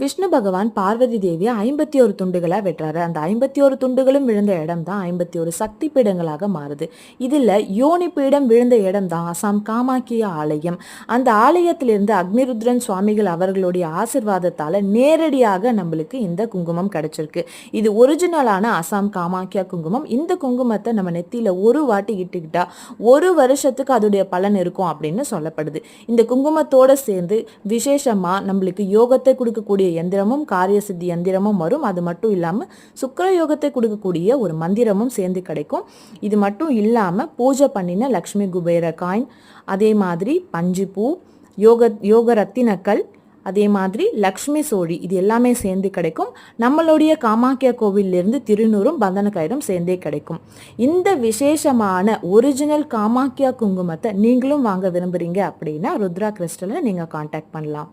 விஷ்ணு பகவான் பார்வதி தேவியை ஐம்பத்தி ஒரு துண்டுகளாக வெட்டுறாரு. அந்த ஐம்பத்தி ஒரு துண்டுகளும் விழுந்த இடம் தான் ஐம்பத்தி ஒரு சக்தி பீடங்களாக மாறுது. இதில் யோனி பீடம் விழுந்த இடம் தான் அசாம் காமாக்கிய ஆலயம். அந்த ஆலயத்திலிருந்து அக்னிருத்ரன் சுவாமிகள் அவர்களுடைய ஆசிர்வாதத்தால் நேரடியாக நம்மளுக்கு இந்த குங்குமம் கிடைச்சிருக்கு. இது ஒரிஜினலான அசாம் காமாக்கியா குங்குமம். இந்த குங்குமத்தை நம்ம நெத்தியில் ஒரு வாட்டி இட்டுக்கிட்டா ஒரு வருஷத்துக்கு அதோடைய பலன் இருக்கும் அப்படின்னு சொல்லப்படுது. இந்த குங்குமத்தோட சேர்ந்து விசேஷமாக நம்மளுக்கு யோகத்தை கொடுக்கக்கூடிய எந்திரமும் காரிய சித்தி எந்திரமும் வரும். அது மட்டும் இல்லாமல் சுக்கர யோகத்தை கொடுக்கக்கூடிய ஒரு மந்திரமும் சேர்ந்து கிடைக்கும். இது மட்டும் இல்லாமல் பூஜை பண்ணின லக்ஷ்மி குபேர காயின் அதே மாதிரி பஞ்சுப்பூ யோக யோக ரத்தினக்கல் அதே மாதிரி லக்ஷ்மி சோழி இது எல்லாமே சேர்ந்து கிடைக்கும். நம்மளுடைய காமாக்கியா கோவிலிருந்து திருநூறும் பந்தன கயிறும் சேர்ந்தே கிடைக்கும். இந்த விசேஷமான ஒரிஜினல் காமாக்கியா குங்குமத்தை நீங்களும் வாங்க விரும்புகிறீங்க அப்படின்னா ருத்ரா கிறிஸ்டலை நீங்கள் காண்டாக்ட் பண்ணலாம்.